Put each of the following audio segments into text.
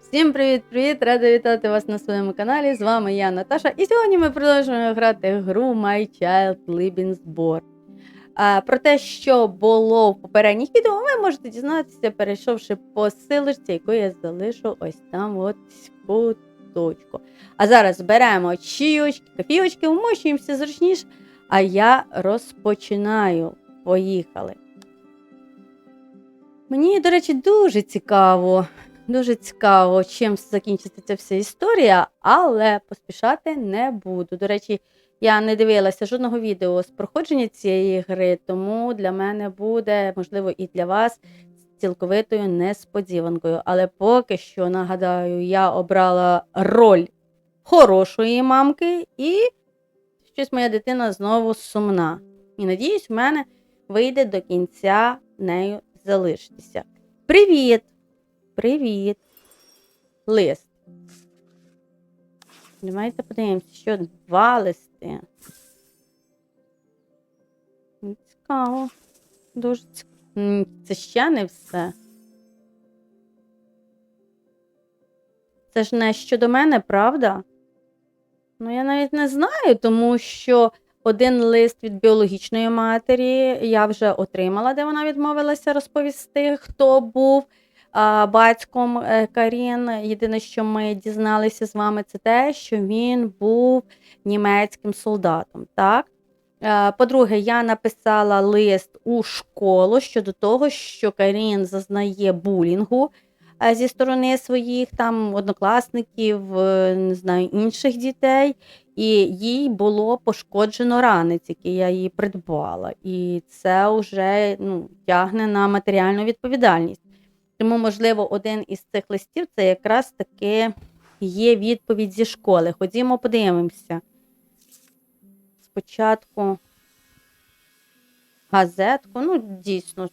Всім привіт-привіт! Рада вітати вас на своєму каналі. З вами я, Наташа. І сьогодні ми продовжуємо грати гру My Child Board. А, про те, що було в попередніх відео, ви можете дізнатися, перейшовши по силочці, яку я залишу ось там от куточку. А зараз беремо чайочки, кофійочки, вмощуємося зручніше. А я розпочинаю. Поїхали. Мені, до речі, дуже цікаво, дуже цікаво, чим закінчиться ця вся історія, але поспішати не буду. До речі, я не дивилася жодного відео з проходження цієї гри, тому для мене буде, можливо, і для вас цілковитою несподіванкою. Але поки що, нагадаю, я обрала роль хорошої мамки, і щось моя дитина знову сумна. І надіюсь, в мене вийде до кінця нею залишитися. Привіт! Привіт! Лист. Давайте подивимося, що два листи. Цікаво. Дуже цікаво. Це ще не все. Це ж не щодо мене, правда? Ну, я навіть не знаю, тому що один лист від біологічної матері я вже отримала, де вона відмовилася розповісти, хто був батьком е, Карін. Єдине, що ми дізналися з вами, це те, що він був німецьким солдатом. Так? Е, По-друге, я написала лист у школу щодо того, що Карін зазнає булінгу е, зі сторони своїх там однокласників, не знаю, інших дітей і їй було пошкоджено ранець, який я їй придбала. І це вже ну, тягне на матеріальну відповідальність. Тому, можливо, один із цих листів це якраз таки є відповідь зі школи. Ходімо, подивимося. Спочатку газетку, ну, дійсно,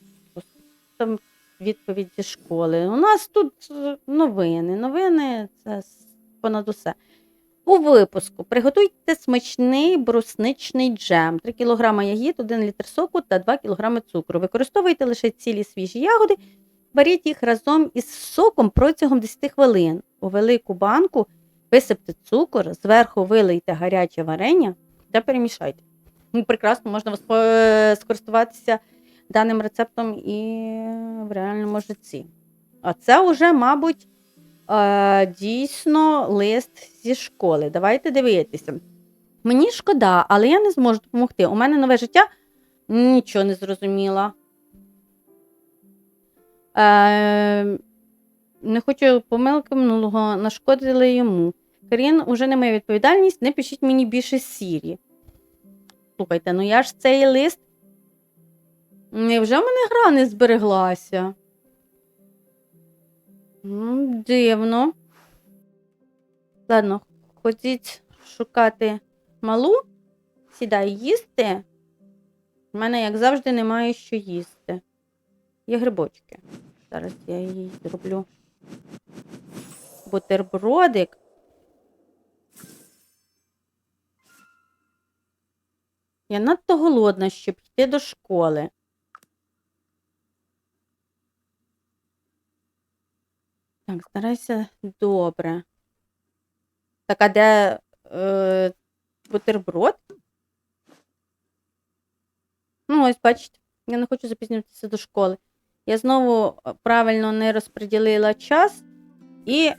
там відповідь зі школи. У нас тут е, новини. Новини це понад усе. У випуску приготуйте смачний брусничний джем, 3 кг ягід, 1 літр соку та 2 кг цукру. Використовуйте лише цілі свіжі ягоди, беріть їх разом із соком протягом 10 хвилин. У велику банку висипте цукор, зверху вилийте гаряче варення та перемішайте. Ну, Прекрасно можна скористуватися даним рецептом і в реальному житті. А це вже, мабуть, е, дійсно лист зі школи. Давайте дивитися. Мені шкода, але я не зможу допомогти. У мене нове життя нічого не зрозуміла. Е, не хочу помилки минулого, нашкодили йому. Карін уже не має відповідальність, не пишіть мені більше сірі. Слухайте, ну я ж цей лист. Невже в мене гра не збереглася? Ну, Дивно. Ладно, ходіть шукати малу, сідай їсти. У мене, як завжди, немає що їсти. Є грибочки. Зараз я їй зроблю бутербродик. Я надто голодна, щоб йти до школи. Так, старайся добре. Так, а де е, бутерброд? Ну, ось, бачите, я не хочу запізнюватися до школи. Я знову е, правильно не розподілила час, і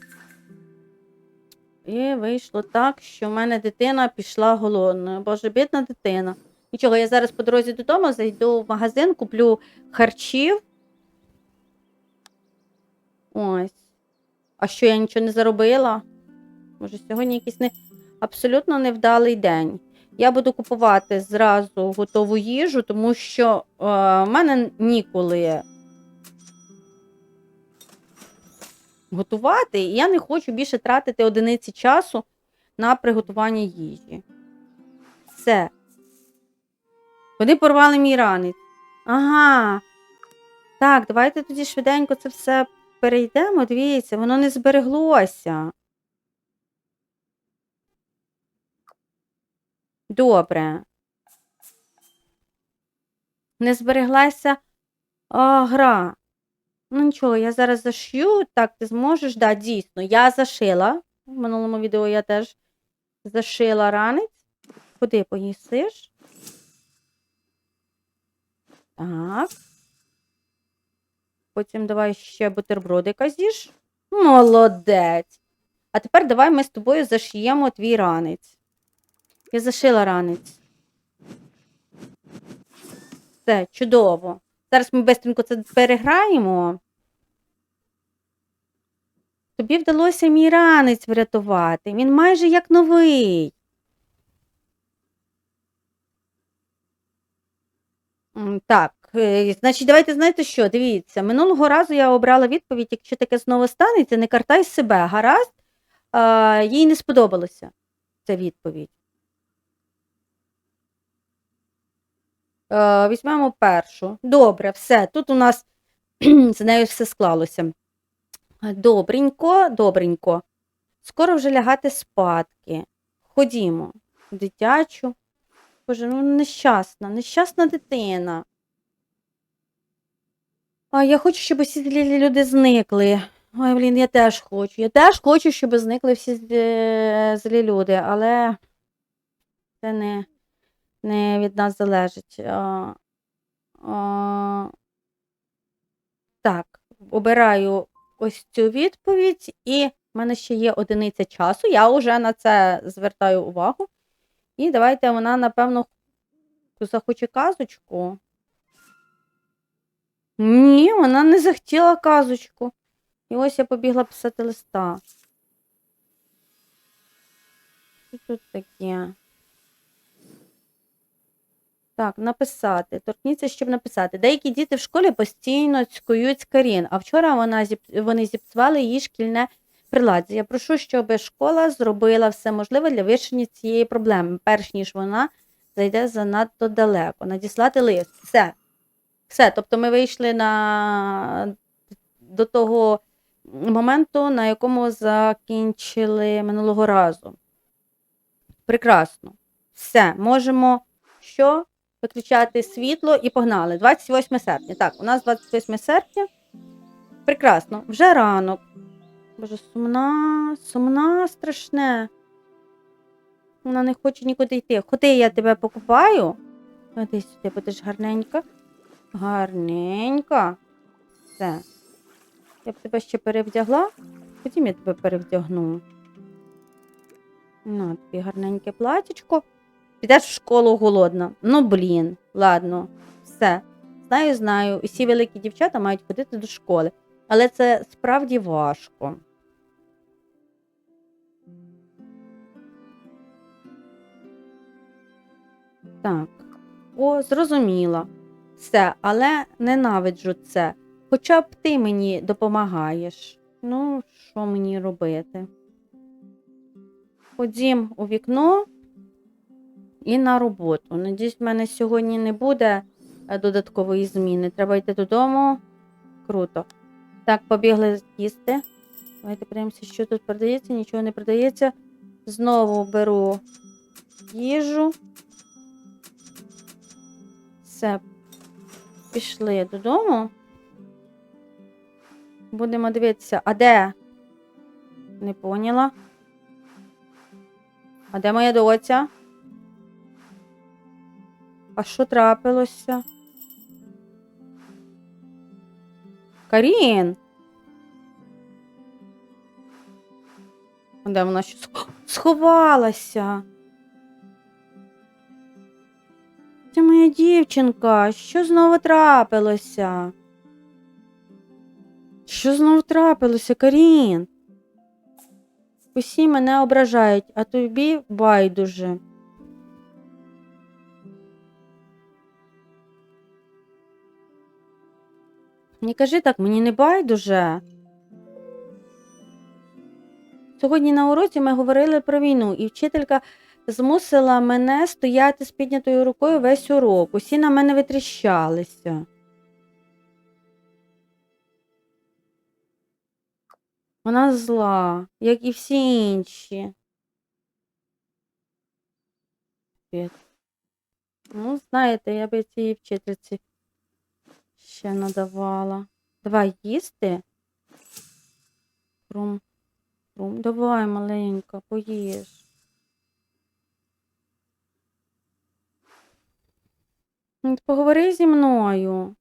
і вийшло так, що в мене дитина пішла голодною. Боже, бідна дитина. Нічого, я зараз по дорозі додому зайду в магазин, куплю харчів. Ось. А що я нічого не заробила? Може, сьогодні якийсь не абсолютно невдалий день. Я буду купувати зразу готову їжу, тому що е, в мене ніколи готувати, і я не хочу більше тратити одиниці часу на приготування їжі. Все. Вони порвали мій ранець. Ага. Так, давайте тоді швиденько це все перейдемо, дивіться, воно не збереглося. Добре. Не збереглася а, гра. Ну нічого, я зараз зашью. Так, ти зможеш? Да, дійсно. Я зашила. В минулому відео я теж зашила ранець. Куди поїсиш? Так. Потім давай ще бутербродика з'їж. Молодець. А тепер давай ми з тобою зашиємо твій ранець. Я зашила ранець. Все, чудово. Зараз ми бистренько це переграємо. Тобі вдалося мій ранець врятувати. Він майже як новий. Так, е, значить, давайте знаєте що? Дивіться, минулого разу я обрала відповідь, якщо таке знову станеться, не картай себе, гаразд. Їй не сподобалося ця відповідь. Візьмемо першу. Добре, все. Тут у нас з нею все склалося. Добренько, добренько. Скоро вже лягати спадки. Ходімо дитячу. Боже, ну нещасна, нещасна дитина. А я хочу, щоб усі злі люди зникли. Ой, блін, я теж хочу. Я теж хочу, щоб зникли всі злі, злі люди, але це не, не від нас залежить. А, а, так, обираю ось цю відповідь, і в мене ще є одиниця часу. Я вже на це звертаю увагу. І давайте вона, напевно, захоче казочку. Ні, вона не захотіла казочку. І ось я побігла писати листа. Що тут таке? Так, написати. Торкніться, щоб написати. Деякі діти в школі постійно цькують Карін, а вчора вона зіп... вони зіпсували її шкільне приладдя. Я прошу, щоб школа зробила все можливе для вирішення цієї проблеми, перш ніж вона зайде занадто далеко. Надіслати лист. Все. Все. Тобто ми вийшли на... до того моменту, на якому закінчили минулого разу. Прекрасно. Все, можемо що? Виключати світло і погнали. 28 серпня. Так, у нас 28 серпня. Прекрасно. Вже ранок. Боже, сумна, сумна, страшне. Вона не хоче нікуди йти. Ходи, я тебе покупаю. Ходи сюди, будеш гарненька. Гарненька. Все. Я б тебе ще перевдягла. Потім я тебе перевдягну. На, тобі гарненьке платічко. Підеш в школу голодна. Ну, блін, ладно, все. Знаю, знаю, усі великі дівчата мають ходити до школи, але це справді важко. Так, о, зрозуміла. Все, але ненавиджу це. Хоча б ти мені допомагаєш. Ну, що мені робити? Ходім у вікно і на роботу. Надіюсь, в мене сьогодні не буде е, додаткової зміни. Треба йти додому. Круто. Так, побігли їсти. Давайте подивимося, що тут продається, нічого не продається. Знову беру їжу. Все, пішли додому. Будемо дивитися, а де? Не поняла. А де моя доця? А що трапилося? Карін. Де вона сх- сховалася? Це моя дівчинка. Що знову трапилося? Що знову трапилося, Карін? Усі мене ображають, а тобі байдуже. Не кажи так, мені не байдуже. Сьогодні на уроці ми говорили про війну, і вчителька змусила мене стояти з піднятою рукою весь урок. Усі на мене витріщалися. Вона зла, як і всі інші. Ну, знаєте, я би цій вчительці ще надавала. Давай їсти. Рум. Рум. Давай, маленька, поїж. Поговори зі мною.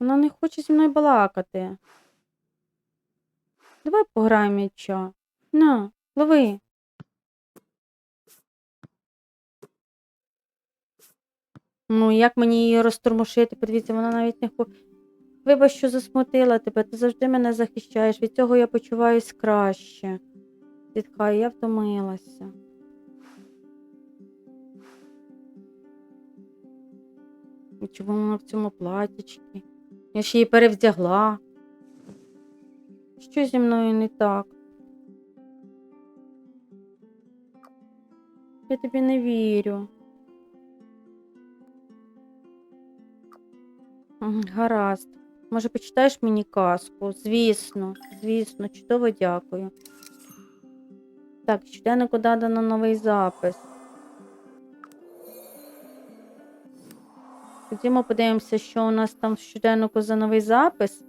Вона не хоче зі мною балакати. Давай пограємо м'яча. На, лови. Ну, як мені її розтормошити? Подивіться, вона навіть не хоче. Вибач, що засмутила тебе, ти завжди мене захищаєш. Від цього я почуваюсь краще. Зітхаю, я втомилася. І Чому вона в цьому платічці? Я ще її перевдягла. Що зі мною не так? Я тобі не вірю. Гаразд. Може, почитаєш мені казку? Звісно, звісно, чудово дякую. Так, щоденнику додано новий запис. Ходімо подивимося, що у нас там в щоденнику за новий запис.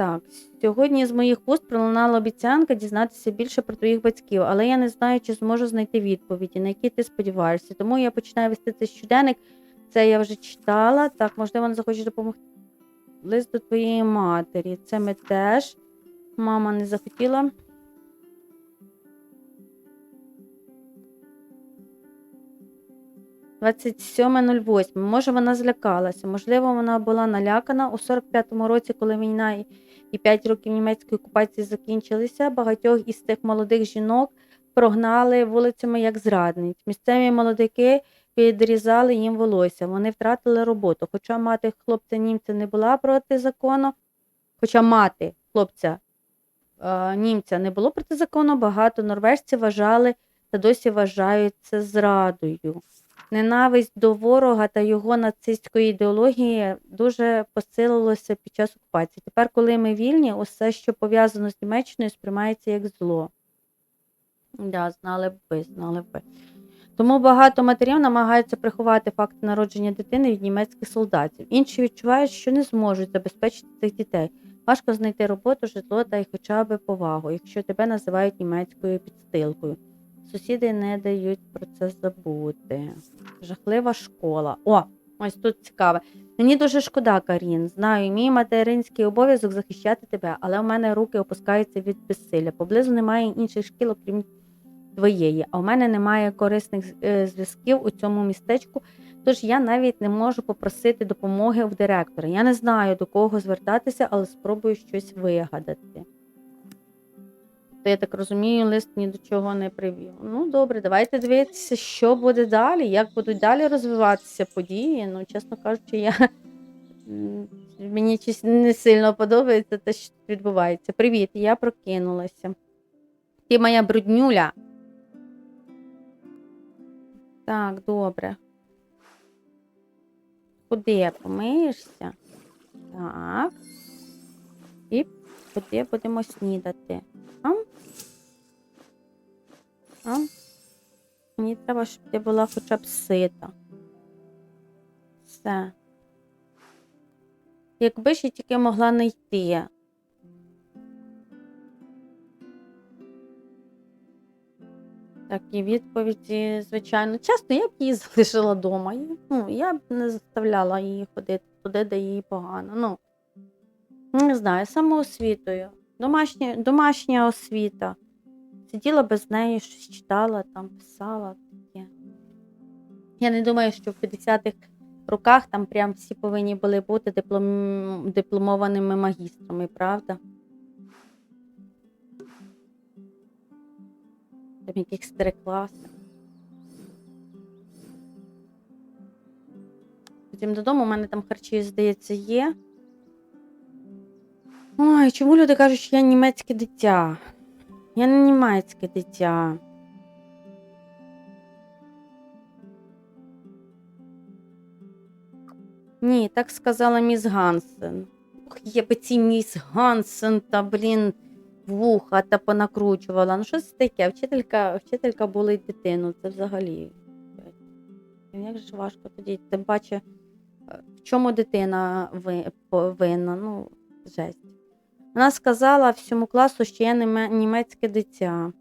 Так, сьогодні з моїх вуст пролунала обіцянка дізнатися більше про твоїх батьків, але я не знаю, чи зможу знайти відповіді, на які ти сподіваєшся. Тому я починаю вести цей щоденник. Це я вже читала. Так, можливо, вона захоче допомогти. Лист до твоєї матері. Це ми теж. Мама не захотіла. «27.08. Може, вона злякалася. Можливо, вона була налякана у 45-му році, коли війна і- і 5 років німецької окупації закінчилися. Багатьох із тих молодих жінок прогнали вулицями як зрадниць. Місцеві молодики підрізали їм волосся. Вони втратили роботу. Хоча мати хлопця німця не була проти закону, хоча мати хлопця е, німця не було проти закону, багато норвежців вважали та досі вважають це зрадою. Ненависть до ворога та його нацистської ідеології дуже посилилося під час окупації. Тепер, коли ми вільні, усе, що пов'язано з Німеччиною, сприймається як зло. Да, знали б ви, знали б ви. Тому багато матерів намагаються приховати факт народження дитини від німецьких солдатів. Інші відчувають, що не зможуть забезпечити цих дітей. Важко знайти роботу, житло та й хоча б повагу, якщо тебе називають німецькою підстилкою. Сусіди не дають про це забути. Жахлива школа. О, ось тут цікаве. Мені дуже шкода, Карін. Знаю, мій материнський обов'язок захищати тебе, але у мене руки опускаються від безсилля. Поблизу немає інших шкіл, окрім твоєї, а у мене немає корисних е, зв'язків у цьому містечку, тож я навіть не можу попросити допомоги в директора. Я не знаю, до кого звертатися, але спробую щось вигадати. То я так розумію, лист ні до чого не привів. Ну, добре, давайте дивитися, що буде далі, як будуть далі розвиватися події. Ну, чесно кажучи, я мені не сильно подобається те, що відбувається. Привіт, я прокинулася. Ти моя бруднюля. Так, добре. Куди помиєшся? Так. І куди будемо снідати? А? А? Мені треба, щоб ти була хоча б сита. Все. Якби ж я тільки могла знайти. Так, і відповіді, звичайно. Часто я б її залишила вдома. Ну, я б не заставляла її ходити туди, де їй погано. Ну, не знаю, самоосвітою. Домашня, домашня освіта. Сиділа без неї, щось читала, там писала таке. Я не думаю, що в 50-х роках там прям всі повинні були бути диплом... дипломованими магістрами, правда? Там якихось три класи. Потім додому, у мене там харчі, здається, є. Ой, чому люди кажуть, що я німецьке дитя? Я не німецьке дитя. Ні, так сказала міс Гансен. Ох, я би ці міс Гансен та, блін, вуха та понакручувала. Ну, що це таке? Вчителька, вчителька болить дитину, це взагалі. Як же важко тоді, тим паче в чому дитина ви- повинна. Ну, жесть. Вона сказала всьому класу, що я німецьке дитя.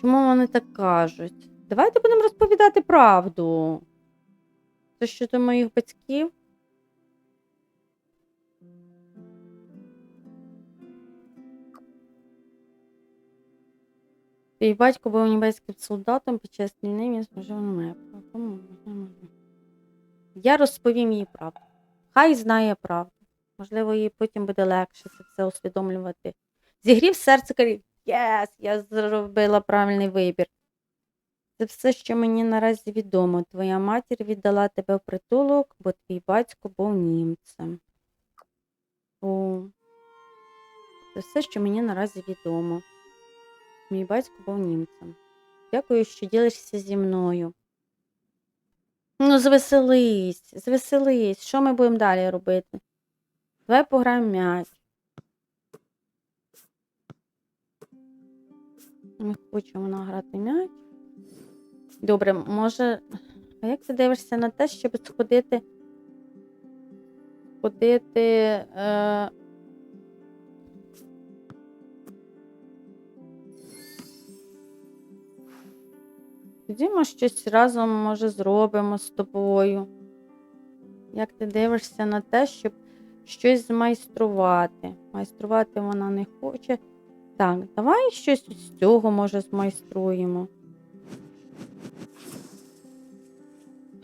Чому вони так кажуть? Давайте будемо розповідати правду. Це щодо моїх батьків. Твій батько був німецьким солдатом під час війни, він служив на мене. Я розповім їй правду. Хай знає правду. Можливо, їй потім буде легше це все усвідомлювати. Зігрів серце карі. Єс, я зробила правильний вибір. Це все, що мені наразі відомо. Твоя матір віддала тебе в притулок, бо твій батько був німцем. О. Це все, що мені наразі відомо. Мій батько був німцем. Дякую, що ділишся зі мною. Ну, звеселись, звеселись. Що ми будемо далі робити? Давай пограємо м'яч. Ми хочемо награти м'яч. Добре, може. А як ти дивишся на те, щоб сходити. Сходити. Е... Тоді щось разом, може, зробимо з тобою. Як ти дивишся на те, щоб щось змайструвати? Майструвати вона не хоче. Так, давай щось з цього, може, змайструємо.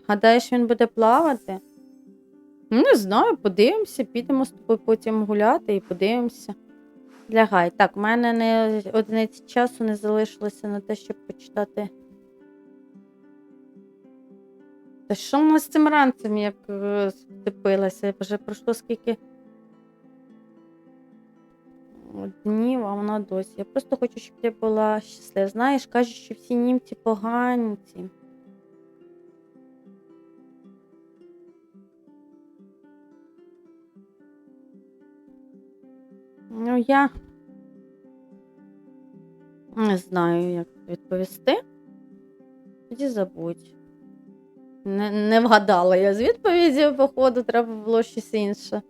Гадаєш, він буде плавати? Ну, Не знаю, подивимося, підемо з тобою потім гуляти і подивимося. Лягай. Так, в мене не одиниці часу не залишилося на те, щоб почитати. Та що в нас з цим ранцем як е, втепилася? Вже пройшло скільки днів, а вона досі. Я просто хочу, щоб ти була щаслива. Знаєш, кажуть, що всі німці поганці. Ну, я не знаю, як відповісти. Тоді забудь. Не, не вгадала я з відповіді, походу, треба було щось інше.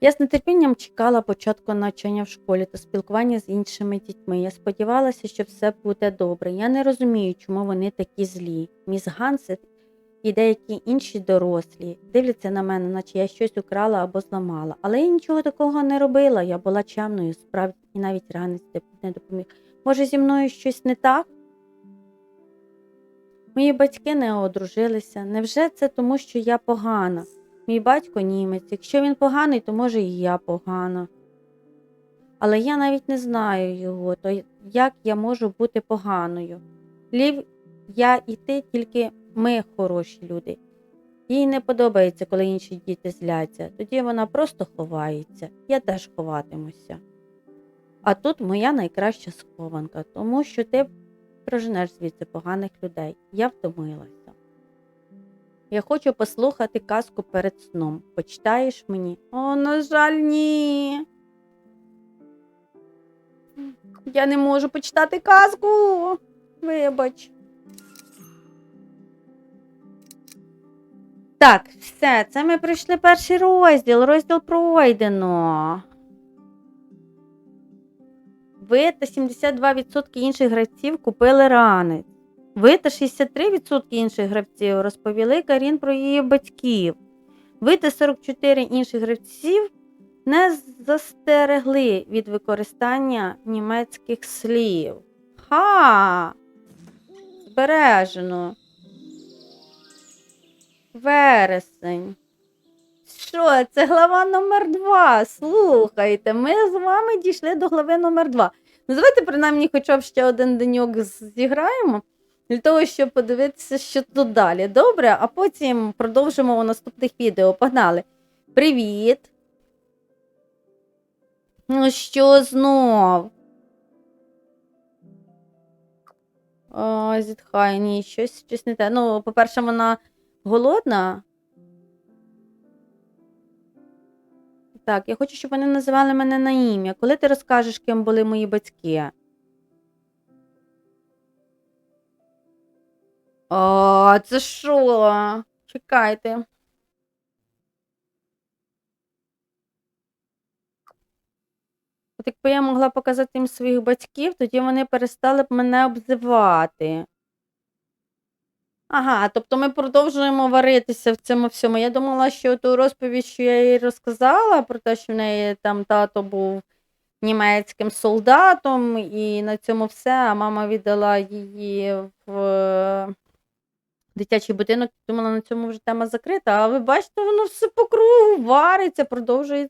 Я з нетерпінням чекала початку навчання в школі та спілкування з іншими дітьми. Я сподівалася, що все буде добре. Я не розумію, чому вони такі злі. Міс Гансет і деякі інші дорослі дивляться на мене, наче я щось украла або зламала. Але я нічого такого не робила. Я була чемною, справді, і навіть ранець не допоміг. Може, зі мною щось не так? Мої батьки не одружилися. Невже це тому, що я погана? Мій батько німець. Якщо він поганий, то може і я погана. Але я навіть не знаю його, то як я можу бути поганою? Лів, я і ти, тільки ми хороші люди. Їй не подобається, коли інші діти зляться, тоді вона просто ховається. Я теж ховатимуся. А тут моя найкраща схованка, тому що ти проженеш звідси поганих людей. Я втомилася. Я хочу послухати казку перед сном. Почитаєш мені? О, на жаль, ні. Я не можу почитати казку. Вибач. Так, все, це ми пройшли перший розділ. Розділ пройдено. Ви та 72% інших гравців купили ранець. Ви та 63% інших гравців розповіли Карін про її батьків. Ви та 44 інших гравців не застерегли від використання німецьких слів. Ха! Збережено. Вересень. Що, це глава номер 2 Слухайте, ми з вами дійшли до глави номер 2 Ну, давайте, принаймні, хоча б ще один деньок зіграємо, для того, щоб подивитися, що тут далі. Добре, а потім продовжимо у наступних відео. Погнали. Привіт! Ну, що знов? О, зітхай, ні, щось, щось не те. Ну, по-перше, вона голодна. Так, я хочу, щоб вони називали мене на ім'я. Коли ти розкажеш, ким були мої батьки? О, це що? Чекайте. От якби я могла показати їм своїх батьків, тоді вони перестали б мене обзивати. Ага, тобто ми продовжуємо варитися в цьому всьому. Я думала, що ту розповідь, що я їй розказала, про те, що в неї там тато був німецьким солдатом, і на цьому все, а мама віддала її в е, дитячий будинок. Думала, на цьому вже тема закрита. А ви бачите, воно все по кругу вариться, продовжує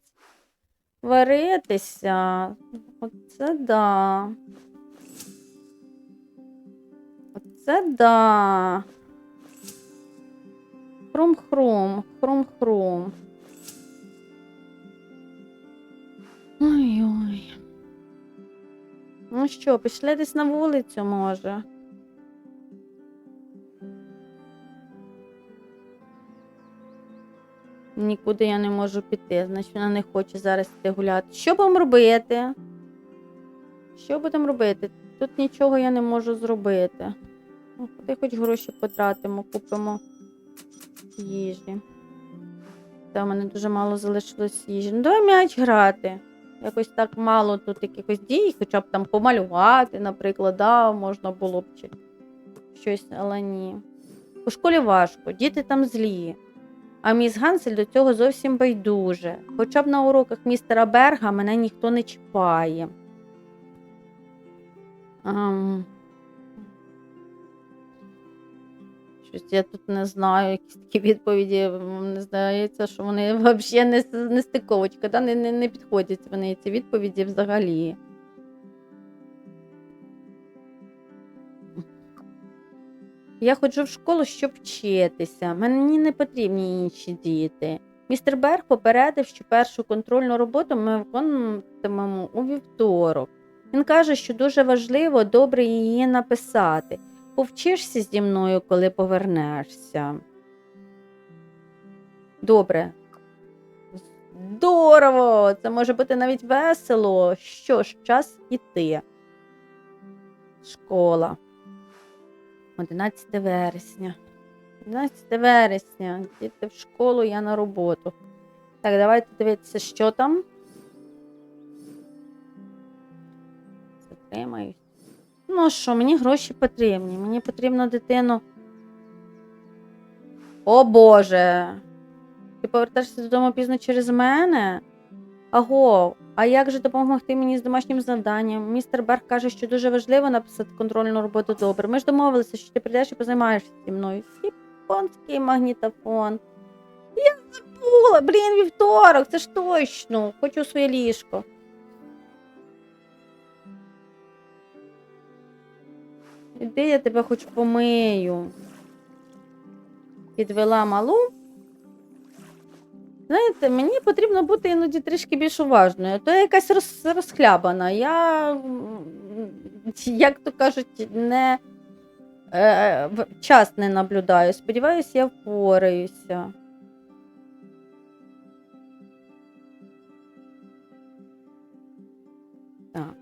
варитися. Оце да. Оце да. Хрум-хрум, хрум-хрум. Ой-ой. Ну що, пішли десь на вулицю, може. Нікуди я не можу піти, значить вона не хоче зараз йти гуляти. Що будемо робити? Що будемо робити? Тут нічого я не можу зробити. Ну, Куди хоч гроші потратимо, купимо їжі. Та в мене дуже мало залишилось їжі. Ну, давай м'яч грати. Якось так мало тут якихось дій, хоча б там помалювати, наприклад, да, можна було б чи щось, але ні. У школі важко, діти там злі. А міс Гансель до цього зовсім байдуже. Хоча б на уроках містера Берга мене ніхто не чіпає. Ам. Щось я тут не знаю, якісь такі відповіді. м, Не здається, що вони взагалі не, не стиковочка, да? не, не, не підходять вони ці відповіді взагалі. Я ходжу в школу, щоб вчитися. Мені не потрібні інші діти. Містер Берг попередив, що першу контрольну роботу ми виконуватимемо у вівторок. Він каже, що дуже важливо добре її написати. Повчишся зі мною, коли повернешся. Добре. Здорово! Це може бути навіть весело. Що ж, час іти. Школа. 11 вересня. 11 вересня. Діти в школу, я на роботу. Так, давайте дивитися, що там. Затримаюсь. Ну що, мені гроші потрібні. Мені потрібно дитину. О Боже. Ти повертаєшся додому пізно через мене? Аго, а як же допомогти мені з домашнім завданням? Містер Берг каже, що дуже важливо написати контрольну роботу добре. Ми ж домовилися, що ти прийдеш і позаймаєшся зі мною. Японський магнітофон. Я забула, блін, вівторок, це ж точно. Хочу своє ліжко. Іди, я тебе хоч помию. Підвела малу. Знаєте, мені потрібно бути іноді трішки більш уважною. То я якась роз, розхлябана. Я, як то кажуть, не е, час не наблюдаю. Сподіваюся, я впораюся. Так.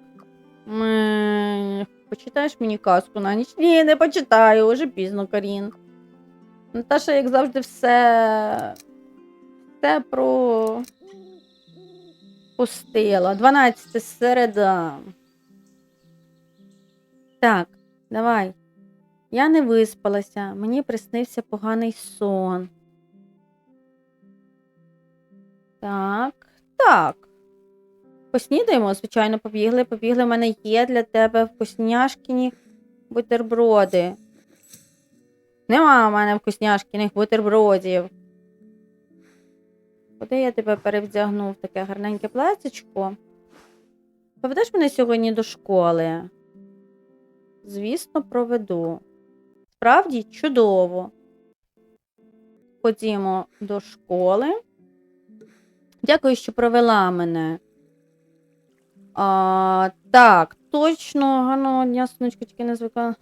Ми... Почитаєш мені казку на ніч? Ні, не почитаю, уже пізно, Карін. Наташа, як завжди, все. Все про. Пустила. 12 середа. Так, давай. Я не виспалася, мені приснився поганий сон. Так, так. Поснідаємо, звичайно, побігли, побігли. У мене є для тебе вкусняшкіні бутерброди. Нема у мене вкусняшкіних бутербродів. Куди я тебе перевдягнув таке гарненьке платячко? Поведеш мене сьогодні до школи? Звісно, проведу. Справді чудово. Ходімо до школи. Дякую, що провела мене. А, так, точно, гарного дня, сонечко, тільки не звикла.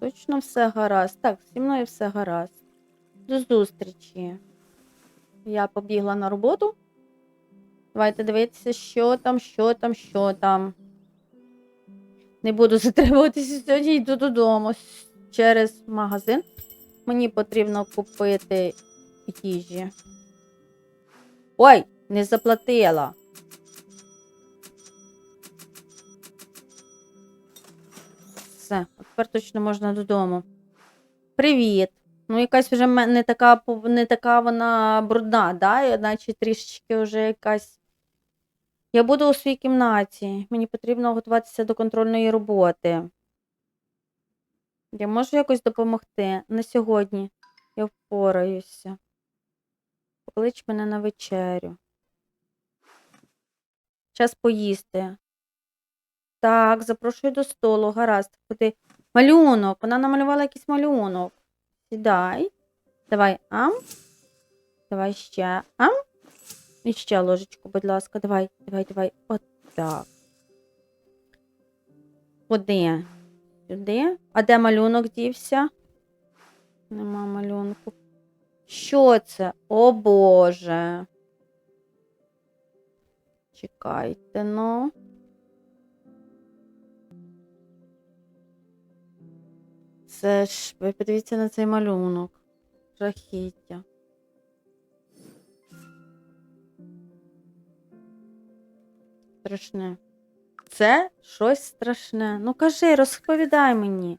Точно все гаразд. Так, зі мною все гаразд. До зустрічі. Я побігла на роботу. Давайте дивитися, що там, що там, що там. Не буду затримуватися сьогодні, йду додому через магазин. Мені потрібно купити їжі. Ой, не заплатила. Все, тепер точно можна додому. Привіт. Ну, якась вже не така, не така вона брудна, да? Наче трішечки вже якась. Я буду у своїй кімнаті. Мені потрібно готуватися до контрольної роботи. Я можу якось допомогти? На сьогодні я впораюся. Поклич мене на вечерю. Час поїсти. Так, запрошую до столу. Гаразд, ходи. Малюнок. Вона намалювала якийсь малюнок. Сідай. Давай ам. Давай ще ам. І ще ложечку, будь ласка. Давай, давай, давай. От так. Куди? Сюди. А де малюнок дівся? Нема малюнку. Що це? О Боже. Чекайте, ну. Це ж, ви подивіться на цей малюнок. Жахіття. Страшне. Це щось страшне. Ну кажи, розповідай мені.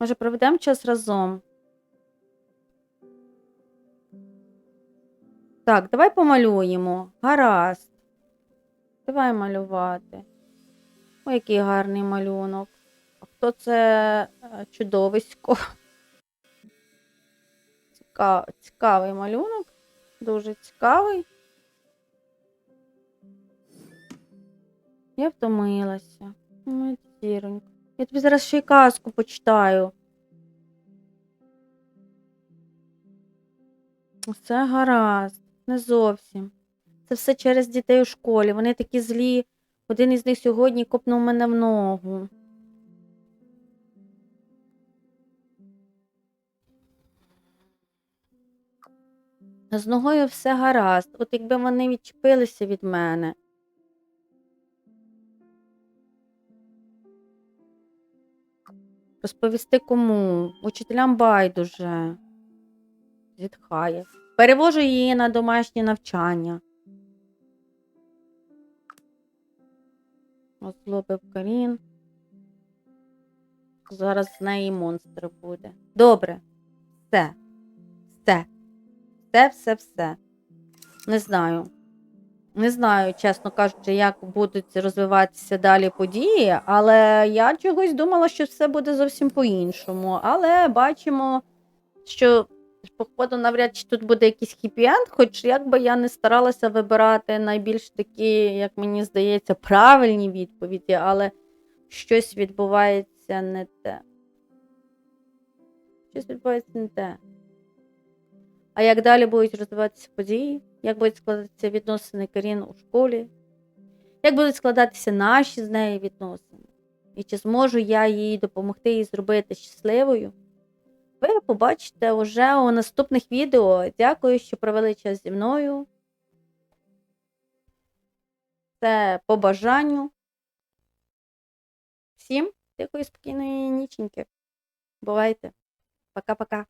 Може, проведемо час разом? Так, давай помалюємо. Гаразд. Давай малювати. Ой, який гарний малюнок. Хто це е, чудовисько? Цікавий, цікавий малюнок. Дуже цікавий. Я втомилася. Зіронька. Я тобі зараз ще й казку почитаю. Все гаразд, не зовсім. Це все через дітей у школі. Вони такі злі. Один із них сьогодні копнув мене в ногу. З ногою все гаразд. От якби вони відчепилися від мене. Розповісти кому? Учителям байдуже. Зітхає. Перевожу її на домашнє навчання. Озлобив Карін. Зараз з неї монстр буде. Добре. Все. Все. Все, все, все. Не знаю. Не знаю, чесно кажучи, як будуть розвиватися далі події, але я чогось думала, що все буде зовсім по-іншому. Але бачимо, що походу навряд чи тут буде якийсь хіпі-енд, хоч як би я не старалася вибирати найбільш такі, як мені здається, правильні відповіді, але щось відбувається не те. Щось відбувається не те. А як далі будуть розвиватися події, як будуть складатися відносини Карін у школі, як будуть складатися наші з нею відносини, і чи зможу я їй допомогти їй зробити щасливою, ви побачите вже у наступних відео. Дякую, що провели час зі мною. Це по бажанню. Всім тихої спокійної ніченьки. Бувайте. Пока-пока.